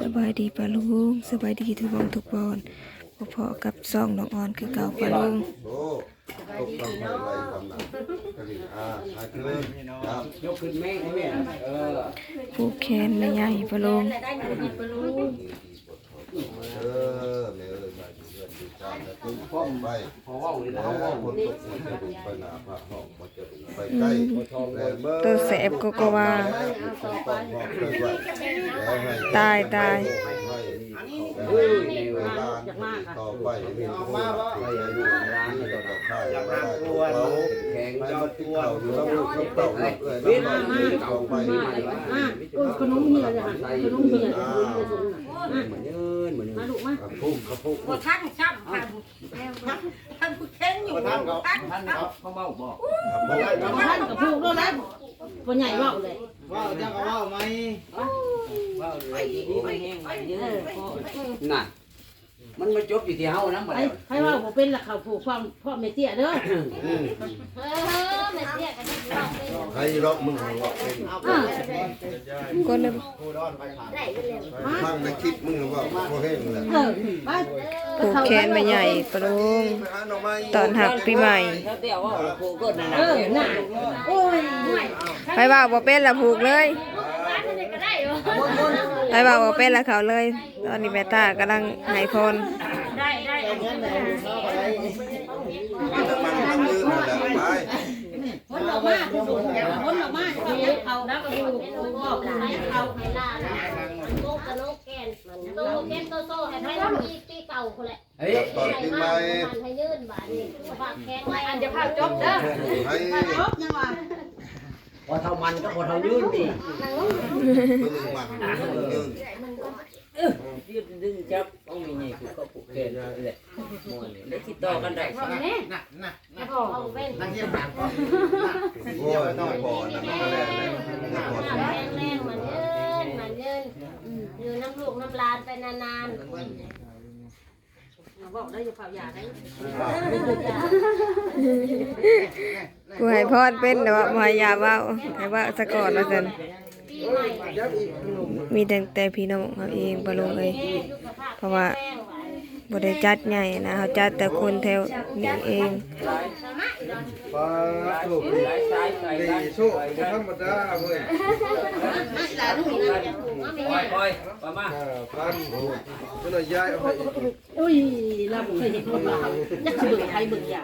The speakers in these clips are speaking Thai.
สบายดีปะลุงสบายดีทุกวงทุกบอนพอๆกับซองน้องออนคือเก่าปะลุงโอ้ตกต้องไปไล่กำลังกระดิ่งอ่าหายคืนครับยกขึ้นแม่ให้แม่เออผูกแขนไม่ใหญ่ปะลุง เออแม่เอ้ยมาดู เพื่อนดูจานแล้วตุ้มป้อมไปพอว่าเลยแล้นะวว่าคนตกมันจะดูไปหนาพระห้องมันจะดูไปใกล้แล้วเมื่อตัวแสบก็ก็ว่า ตายตายเฮ้ยเวลาต่อไปมีมาว่าไปอายุร้านนี่ก็ต้องฆ่าอย่างไรตัวเราแข็งให้จอมันดติดตัวเข่าอยู่แล้วลูกเขาเต่าเลยแล้วมันต่อไปเออขนมเหี่ยเลยค่ะขนมเหี่ยเลยเหมือ นยืนเหมือนมาลูกมาพุ่งเขาพุ่งบ่ท่านช้ำท่านท่านผู้เข่งอยู่ท่านเขาท่านท่านเขาเขาเมาบอกท่านกับพูกด้วยนะคนใหญ่ว่าเลยว้าวเจ้าก็ว้าวไหมว่าเลยดีมันแห้งมันยืนน่ะมันมาจบอยู่ที่เฮานะบัดใครใครว่าผมเป็นละเขาผูกความพ่อเมเตี้ยเด้อ ให้รอบมึงหัวเป็นก็เลยฟังในคลิปมึงว่าโคเฮงเลยเออไปผูกแขนไม่ใหญ่ปะลุงตอนหักปีใหม่เดี๋ยวว่าวบ่เป็นละผูกเลยไปว่าวบ่เป็นละเขาเลย ตอนนี้แม่ตากำลังให้พรได้ได้มันมันยืนนั่นแหละไป คน ออกมาคือสูงคนออกมาเขายักเขาแล้วก็ดูบอกให้เขาเฮ้ยตอนปีใหม่อันจะพาจบเด้อให้ครบยังวะพอเท่ามันก็พอเท่ายืนดิมึงมันยืนยืนดึงจับต้องมีนี่คือก็ผูกแขนแหละมวย ได้ติดต่อกันได้น่ะน่ะน่ะนั่งเยี่ยมหางก่อนโอ้ยน้อยพอนะมันก็แล้วแหละมันพออยู่น้ำลูกน้ำลานไปนานบอกได้อย่าเผาหยาได้กูให้พรเป็นแต่ว่าบ่ให้ยาเว้าให้ว่าซะก่อนว่าซั่นๆปีใหม่มีแต่แต่พี่น้องเขาเองปะลุงเอ้ยยุคภาพเพราะว่าแป้งหวาน บ่ได้จัดใหญ่นะเขาจัดแต่คนแถวนี้เองปลาโชคหลายสายใส่ดีกันโชคธรรมดาเว้ยหลานลูกนะจะถูกว่าไม่ปล่ใหอญ่ยปล่อยประมาณพันโอ้ก็เลยย้ายเอาไปอีกอุ้ยเราเคยเห็นคนบ้าจะคือเบิ่งใครเบิ่งยา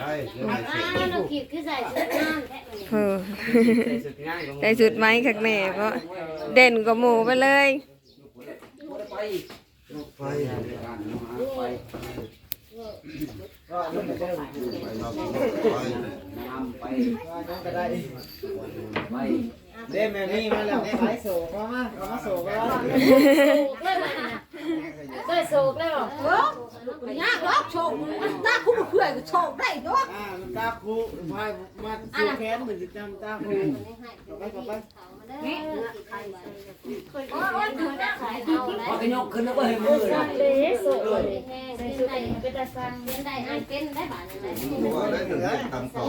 ให้เดี๋ยวให้เสร็จอ้าเราขีดคือใส่ชุดงานแท้เลยเออสุดง่ายของได้สุดไหมคักแน่เพราะเด่นกว่าหมู่ไปเลย ไปไฟไปไปนอกไปนำไปน้องก็ได้ไปเด้แม่นี่มาแล้วไอ้โศกมาเอามาโศกแล้ว ได้โศกเลยหรอยากหรอกโชคตาคู่เพื่อนก็โชคได้เนาะอ่าตาคูพายมาสูแขนเหมือนจะจำตาคูไปกับไปนี่โอ้ยถึงจะขายเอาแล้พอวขยกขึ้นแล้วก็ให้มือเลยเด้โศกเลยแห้งเป็นได้เป็นได้สั่งเป็นได้อันเป็นได้บาทเลยรู้ว่าได้หนึ่งทำต่อ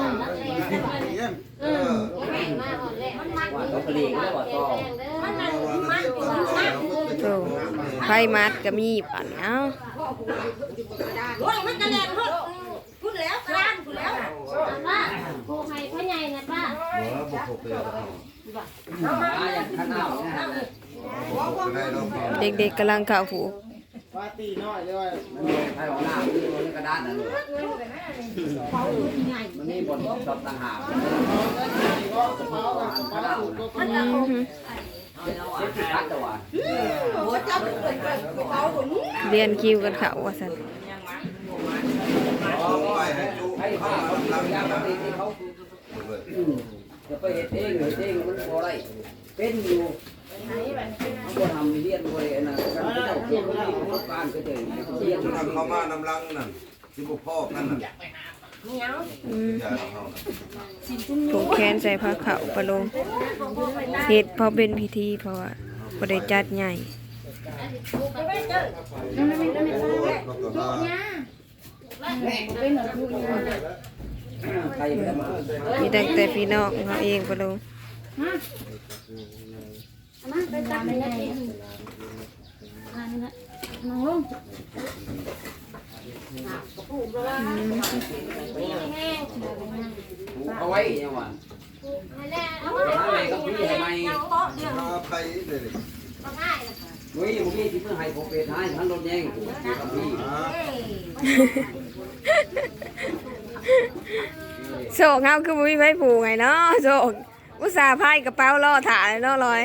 เออแห้งมากหมดเลยมันมัดว่าต้องผลิตแล้วว่าต่อมันมันมันมัน โตไฟมัดก็มีปั่นเอ้าโอ้ยมันกระแลงพุ่นพุ่นแล้วกลานแล้วป้าครูให้พ่อใหญ่นะป้าหัวบุกเข้าไปแล้วมาอย่างข้าเนี่ยป้าเด็กๆกำลังข้าวผูกปาตีน้อยเลยมันมีใครของหน้ามันมีกระดานนั่นมันมีบนตบต่างหากอือฮึเช็ดที่รัดตัว เรียนคิวกันเขาว่าซั่นไปให้จุให้ข้าข้าววเขาหลังยานะตีที่เขาจะไปเห็ดเองเห็ดเองมันพอไรเป็นอยู่มันก็ทำเรียนด้วยนะการเจ้าเที่ยงแล้วประสบการณ์ก็เจอเรียนทำเข้ามานำลังนั่นที่บุพ่อนั่นน่ะ อืมอย่าเขาผูกแขนใส่ผ้าขาวปะลุงเฮ็ดเพราะเป็นพิธีเพราะว่าบ่ได้จัดใหญ่ใครจะมามีแต่แต่พี่น้องเขาเองปะลุงไปตักไปไงอันนั้นน้องลุง เอาไว้ยังว่าเอาอะไรก็พี่ให้ไมมาไปเลยมุ้ยมุ้ยที่เพิ่งให้ผมเป็นให้ทั้งรถแย่งกับพี่โศกเฮาคือบ่มีไผผูไงเนาะโศกอุตส่าห์พายกระเป๋ารอถ่าเลยเนาะลอย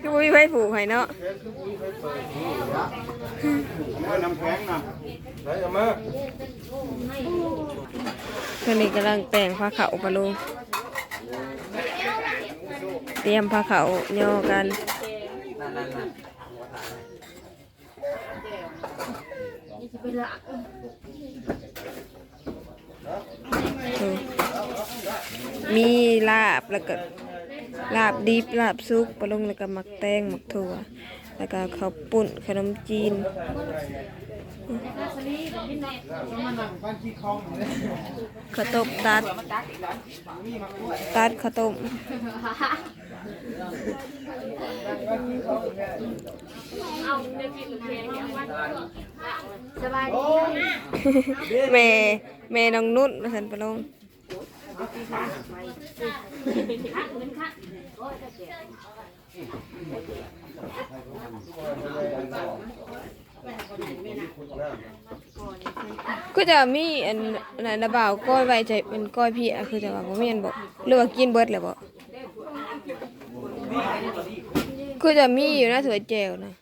คือบ่มีไผผูกให้เนาะ น้ำแข็งนะไปเอามาตอนนี้กำลังแต่งผ้าขาวปะลุงเตรียมผ้าขาวย่อกันมีลาบแล้วก็ลาบดิบลาบซุกปะลุงแล้วก็หมักแตงหมักถั่ว แล้วก็ข้าวปุ้นขนมจีนบ้านขี้คลองเลยข้าวต้มตัดตัดข้าวต้มสบายดีแม่แม่น้องนุ่นมาสันปะลง ก็จะมีอันนันนะบ่าวก้อยไว้ใจเป็นก้อยพี่อะคือจะว่าบ่แม่นบ่หรือว่ากินเบิดแล้วบ่คือจะมีอยู่นะถั่วแจวนะ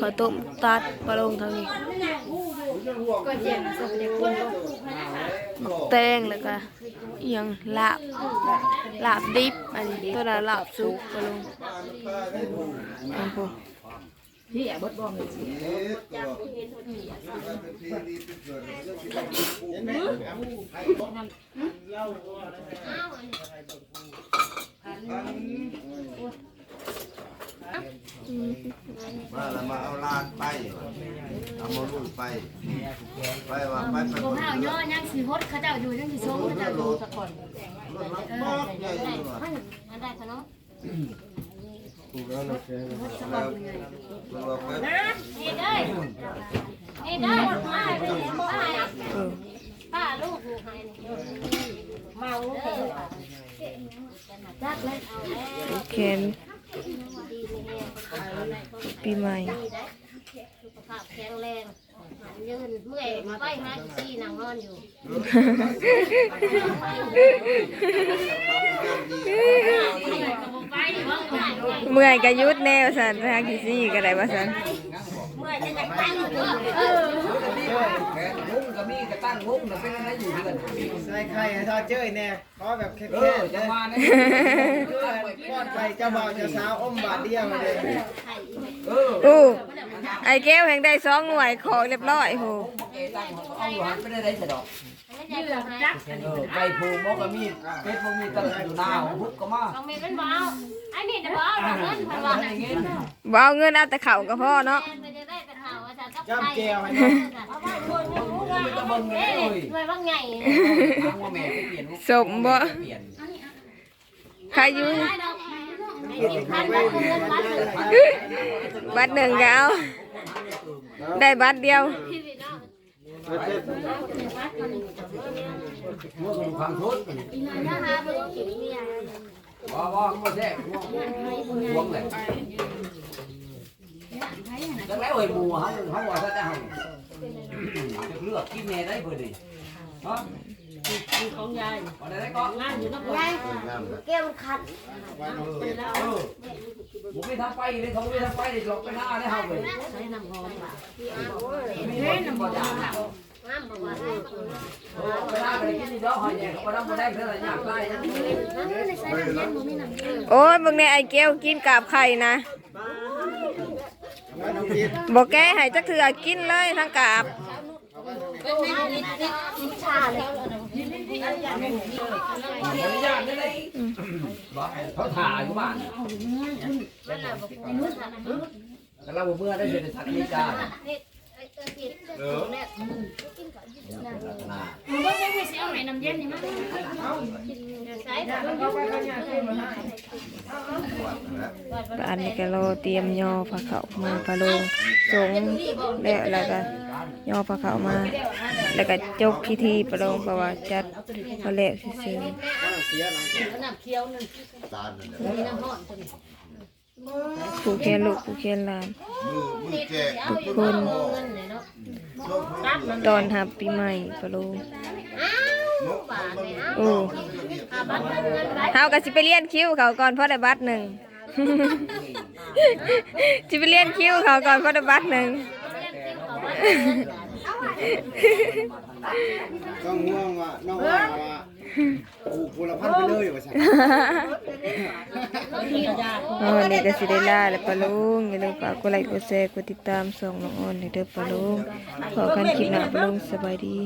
ข้าวต้มตัดปลาลงทางนี้แตงแล้วก็ยังลาบลาบดิบอันนี้ตัวละลาบสุกปลาลงอันพวกมาแล้วมาเอาลานไปเอามาลุ่นไป ไปว่าไปไปผมเอาย่อยังสิฮดเขาเจ้าอยู่ยังสิชมเขาเจ้าอยู่สักคนรถมันบอกใหญ่อยู่ว่ะมันได้ขนมแล้วมันว่าไปเฮ็ดเอ้ยเฮ็ดเอ้ยมาเด้อป้าเออป้าลูกอยู่ให้เมาเด้อจักเลยเอาแล้วแขน ปีใหม่สุขภาพแข็งแรงยืนเมื่อยไปหาซี่นั่งนอนอยู่ไปว่าไงเมื่อยกะยุดแนวสันไปหากี่ซี่ก็ได้ว่าสันเมื่อยจะไปเออแขนมุ้ง ก็มีกระตั้งมุ้งน่ะเป็นอะไรอยู่เดือนใส่ไข่ให้ทอดเจ้ยแน่ขอแบบแค่เอแค่อเด้จะอมาเนี่ยป้อนไข่เจ้าบ่าวเจ้าสาวอมบาทเดียวเลยเอออู้ไอ้แก้วแห่งได้สองหน่วยของเรียบร้อยโหเอตั้งเอาอยู่หันไปได้ได้สะดอกยืนจักเออไก่ผูมก็มีเป็ดบ่มีตั้งอยู่หน้าหุบก็มาต้องมีเป็นเบาไอ้นี่จะเบาเงินพันวันอย่างงี้บ่เอาเงินเอาแต่เข่าวก็พอเนาะไปจะได้แต่ข่าวว่าจะกับจ้ำแก้วให้เอาไปคนรู้ว่าเอาไปด้วยว่าไงทางว่าแม่ไปเปลี่ยนสมบ่ เปลี่ยนใครอยู่ได้ดอกพันบาทเงินพันบัตรหนึ่งก็เอาได้บัตรเดียวพี่พี่น้องหัวกับความทุกข์นะคะเบิ่งกินเมียบ่บ่บ่แท้ห่วงเลย จังแล้วไอ้หมูเฮาเฮาว่าซะแต่เฮาจะเลือกกินแม่ได้เพิ่นนี่ฮะของยายบ่ได้ก็งานอยู่นักยายแก้วมันขัดผมไม่ทำไปเลยเขาไม่ทำไปเลยหลอกไปหน้าได้เฮาเลยใช้น้ำหอมค่ะมีคนน้ำบ่ยาน้ำบอกว่าให้เออไปหน้าไปกินนี่ดอกหอยแยกบ่ได้บ่ได้เท่าไร่ยากได้น้ำในใส่น้ำเย็นบ่มีน้ำเย็นโอ้ยเบางในไอ้แก้วกินกาบไข่นะ บอกแกให้จักเถื่อกินเลยทั้งกาบชาเลยบ่ยากได้เลยบ่เขาถ่าอยู่บ้านนั่นแหละบอกว่าแล้วเราเมื่อได้เห็นสักนิจาเออนามันก็ไม่ใช่เอาไหนน้ำเย็นนี่มั้งใส่แบบอันนี้ก็รอเตรียมยอพระเขามาพระลงสงแล้วแล้วก็ยอพระเขามา แล้วก็จบพิธีประลงเพราะว่าจัดพะเคี้ยวนึงตาลนั่นแหละมีน้ำห่อนตัวนี้ๆผู้เขียนลูกผู้เขียนหลานมือมือแจกทุกคนตอนหับปีใหม่ประลง นกมันโอ้บัตรเงินไรเฮาก็สิไปเรียนคิวเขาก่อนเพราะได้บัตรหนึ่ง สิไปเรียนคิวเขาก่อนเพราะได้บัตรหนึ่ง ต้องง่วงว่ะน้องว่าว่าผูกพลพันไปเลยว่าซั่นอ๋อนี่ก็สิได้ลาแล้วปะลุงอย่าลืมฝากกดไลค์กดแชร์กดติดตามส่องน้องออนให้เด้อปะลุงขอกันคลิปหน้าปะลุงสบายดี